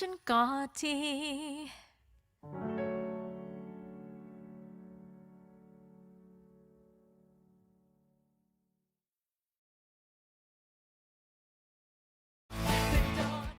ฉันกอดที